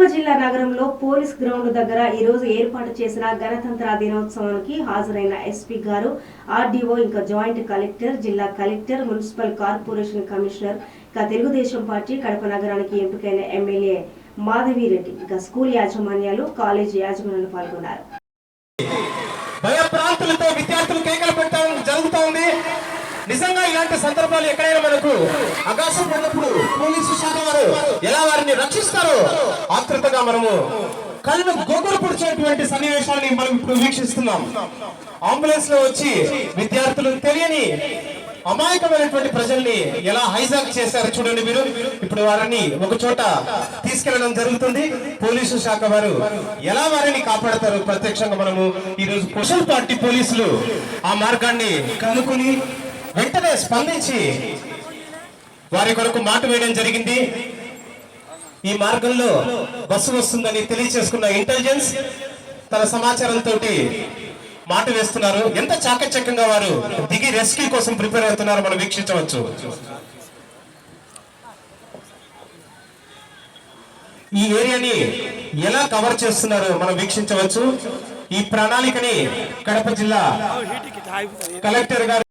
కడప జిల్లా నగరంలో police ground దగ్గర ఈ రోజు ఏర్పాటు చేసిన గణతంత్ర దినోత్సవానికి హాజరైన ఎస్పీ గారు ఆర్డీఓ ఇంకా జాయింట్ కలెక్టర్ జిల్లా కలెక్టర్ మున్సిపల్ కార్పొరేషన్ కమిషనర్ ఇంకా తెలుగుదేశం పార్టీ కడప నగరానికి ఎంపికైన ఎమ్మెల్యే మాధవిరెడ్డి ఇంకా స్కూల్ యాజమాన్యాలు కాలేజీ యాజమాన్యాలు పాల్గొన్నారు. నిజంగా ఇలాంటి సందర్భాలు ఎక్కడైనా మనకు అవకాశం ఉన్నప్పుడు పోలీసు శాఖ వారు ఎలా వారిని రక్షిస్తారో ఆతృతగా మనము కళ్ళు గొగ్గులు పొడిచేటువంటి సన్నివేశాన్ని మనం ఇప్పుడు వీక్షిస్తున్నాం. అంబులెన్స్లో వచ్చి విద్యార్థులు తెలియని అమాయకమైనటువంటి ప్రజల్ని ఎలా హైజాక్ చేశారో చూడండి మీరు. ఇప్పుడు వారిని ఒక చోట తీసుకెళ్ళడం జరుగుతుంది. పోలీసు శాఖ వారు ఎలా వారిని కాపాడతారు ప్రత్యక్షంగా మనము ఈ రోజు కుశల్ పార్టీ పోలీసులు ఆ మార్గాన్ని కనుక్కుని వెంటనే స్పందించి వారి కొరకు మాట వేయడం జరిగింది. ఈ మార్గంలో బస్సు వస్తుందని తెలియచేసుకున్న ఇంటెలిజెన్స్ తన సమాచారంతో మాట వేస్తున్నారు. ఎంత చాకచక్యంగా వారు దిగి రెస్క్యూ కోసం ప్రిపేర్ అవుతున్నారో మనం వీక్షించవచ్చు. ఈ ఏరియాని ఎలా కవర్ చేస్తున్నారో మనం వీక్షించవచ్చు. ఈ ప్రణాళికని కడప జిల్లా కలెక్టర్ గారు